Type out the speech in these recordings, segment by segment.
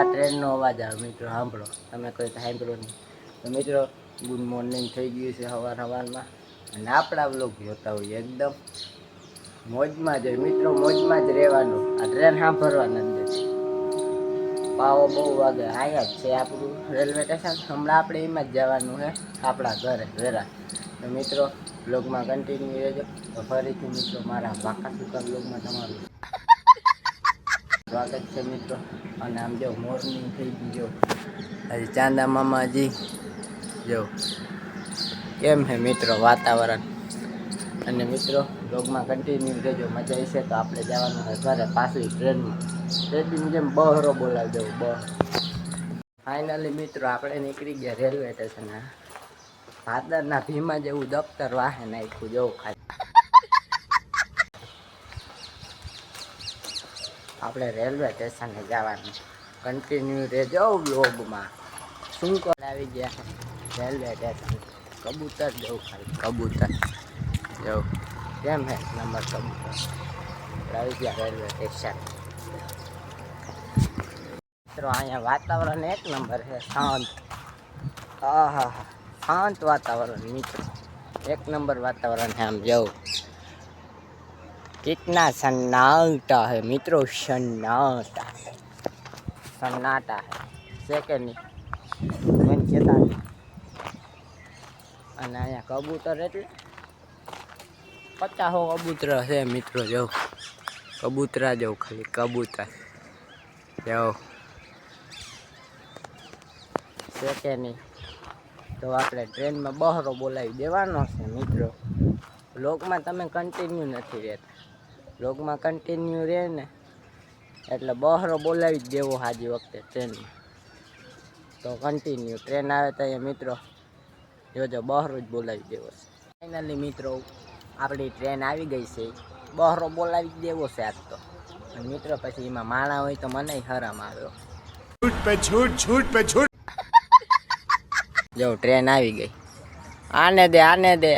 આ ટ્રેનનો અવાજ આવે. મિત્રો, સાંભળો. તમે કોઈ સાંભળો નહીં. તો મિત્રો ગુડ મોર્નિંગ થઈ ગયું છે સવાર સવારમાં અને આપણા બ્લોગ જોતા હોઈએ એકદમ. મોજમાં જ મિત્રો, મોજમાં જ રહેવાનું. આ ટ્રેન સાંભળવા નથી. દેતી પાવો બહુ વાગે. અહીંયા જ છે આપણું રેલવે સ્ટેશન હમણાં આપણે એમાં જ જવાનું છે. આપણા ઘરે, વેરા. તો મિત્રો બ્લોગમાં કન્ટિન્યુ રહેજો. તો ફરીથી મિત્રો, મારા બાકા સુકા બ્લોગમાં તમારું સ્વાગત છે મિત્રો. અને આમ જો મોર્નિંગ થઈ ગઈ જો. હજી ચાંદા મામા હજી જો કેમ છે મિત્રો વાતાવરણ? અને મિત્રો બ્લોગમાં કન્ટિન્યુ જજો મજા આવશે તો આપણે જવાનું છે ઘરે પાછી ટ્રેનમાં ટ્રેનની જેમ બહરો બોલાવી દેવું બહ ફાઇનલી મિત્રો, આપણે નીકળી ગયા રેલવે સ્ટેશન ભાદરના ભીમા જેવું દફતર વાહે નાખ્યું, જવું ખાલી. આપણે રેલવે સ્ટેશને જવાનું કન્ટિન્યુ રહેજો બ્લોગમાં શું કર? આવી ગયા રેલવે સ્ટેશન. કબૂતર જવું ખાલી કબૂતર. જવું કેમ હે? નંબર કબૂતર. આવી ગયા રેલવે સ્ટેશન. મિત્રો, અહીંયા વાતાવરણ એક નંબર છે. શાંત. હા હા હા શાંત વાતાવરણ, મિત્રો. એક નંબર વાતાવરણ છે આમ જવું. कितना सन्नाटा है मित्रों सन्नाटा है सन्नाटा है છે કે નહીં મને કહેતા નહીં અને અહીંયા કબૂતર એટલે પચાસો કબૂતર છે મિત્રો જો કબૂતરા જવું ખાલી કબૂતર જાઓ છે કે નહીં તો આપણે ટ્રેનમાં બહરો બોલાવી દેવાનો છે મિત્રો લોકમાં તમે કન્ટિન્યુ નથી રહેતા બ્લોગમાં કન્ટિન્યુ રહે ને એટલે બહારો બોલાવી જ દેવો હાજી વખતે ટ્રેનમાં તો કન્ટિન્યુ ટ્રેન આવે તો એ મિત્રો જોજો બહારો જ બોલાવી દેવો છે. ફાઇનલી મિત્રો આપણી ટ્રેન આવી ગઈ છે. બહારો બોલાવી જ દેવો છે આજ તો. મિત્રો પછી એમાં માણા હોય તો મને હરામ આવ્યો છૂટ પે છૂટ છૂટ પે છૂટ. જો ટ્રેન આવી ગઈ. આને દે આને દે.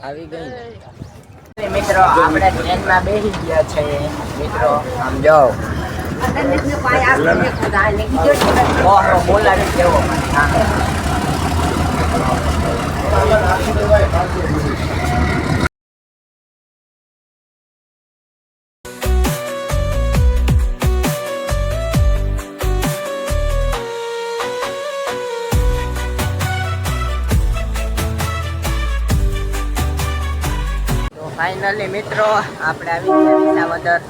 આવી ગઈ મિત્રો આપણે ટ્રેનમાં બેસી ગયા છે. મિત્રો આમ બોલાવી દેવો ફાઇનલી મિત્રો, આપણે આવી ગયા વિસાવદર.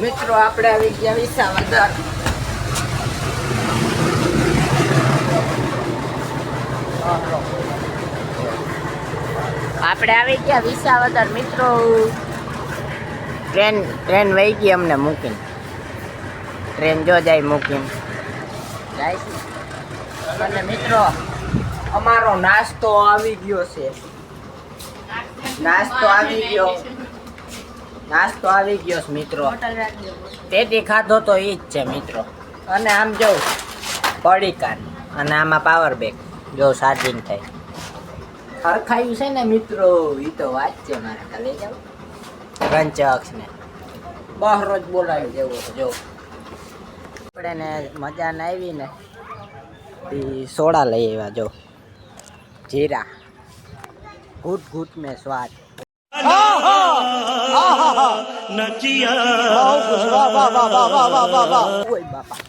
મિત્રો, આપણે આવી ગયા વિસાવદર. આપણે આવી ગયા વિસાવદર, મિત્રો. ટ્રેન ટ્રેન વહી ગઈ અમને મૂકીને. ટ્રેન જો જાય મૂકીને. જાય અને મિત્રો, અમારો નાસ્તો આવી ગયો છે. નાસ્તો આવી ગયો. નાસ્તો આવી ગયો મિત્રો. તેથી ખાધો તો એ જ છે મિત્રો. અને આમ જો પડીકાર અને આમાં પાવર બેગ જો ચાર્જિંગ થાય. હરખાયું છે ને મિત્રો એ તો વાત છે મારે. કાલે જાવ રંચ અક્ષ ને બોલાવી દેવો જો. આપણે ને મજા ના આવી ને સોડા લઈ આવ્યા જો. જીરા. ઘૂટ ઘૂટ મેં સ્વાદ. નચિયા. વાહ વાહ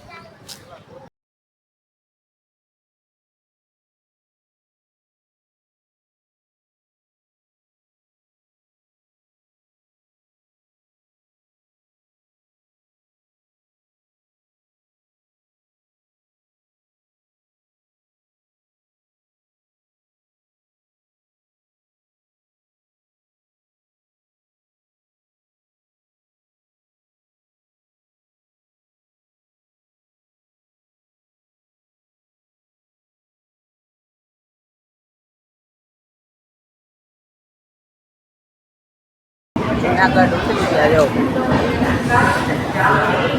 જુનાગઢ ઉતરી ગયા જો.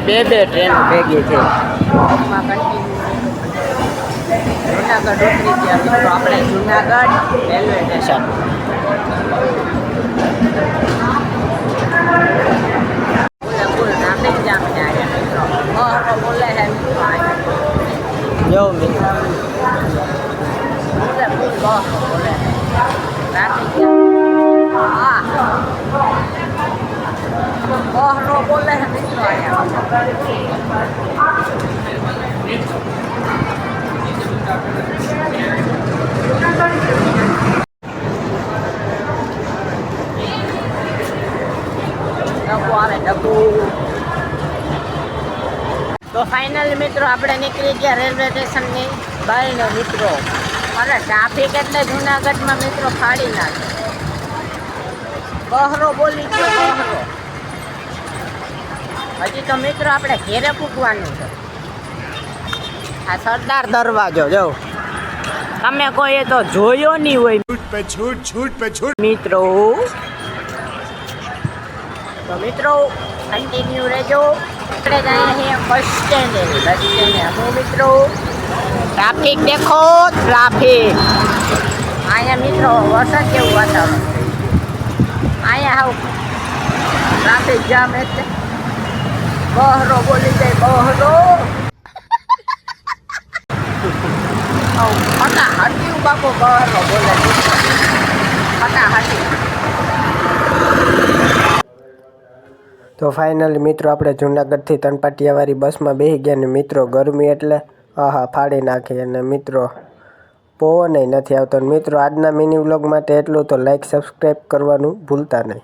બે બે ટ્રેનો ભેગી છે. એમાં કન્ટિન્યુ જુનાગઢ ઉતરી ગયા તો આપણે Junagadh railway station. Yo, man. Oh, no boleh તો ફાઇનલ મિત્રો આપણે નીકળી ગયા રેલવે સ્ટેશનની બહારનો મિત્રો. અને ટ્રાફિક એટલે જૂનાગઢમાં મિત્રો ફાડી નાખે. બહરો બોલી ગયો બહરો. હજી તો મિત્રો આપણે ઘેરે ફૂંકવાનું છે. આ સરદાર દરવાજો જો. તમે કોઈ તો જોયો નહીં હોય. છૂટ પે છૂટ છૂટ પે છૂટ. મિત્રો. તો મિત્રો કન્ટિન્યુ રહેજો. આપણે જાય છે બસ સ્ટેન્ડે બસ સ્ટેન્ડે હું મિત્રો. ટ્રાફિક દેખો ટ્રાફિક અહીંયા મિત્રો વરસાદ કેવું વાતાવરણ? અહીંયા આવું. ટ્રાફિક જામ એટલે. બહરો બોલી જાય બહરો ફટા હટ્યું બાપો બહરો બોલે ફટા હટ્યું તો ફાઇનલી મિત્રો, આપણે જુનાગઢથી તનપાટિયાવાળી બસમાં બેસી ગયા ને મિત્રો, ગરમી એટલે આહા, ફાડી નાખી. અને મિત્રો પવન નથી આવતો. મિત્રો, આજના મિની વ્લોગ માટે એટલું તો લાઈક સબસ્ક્રાઈબ કરવાનું ભૂલતા નહીં.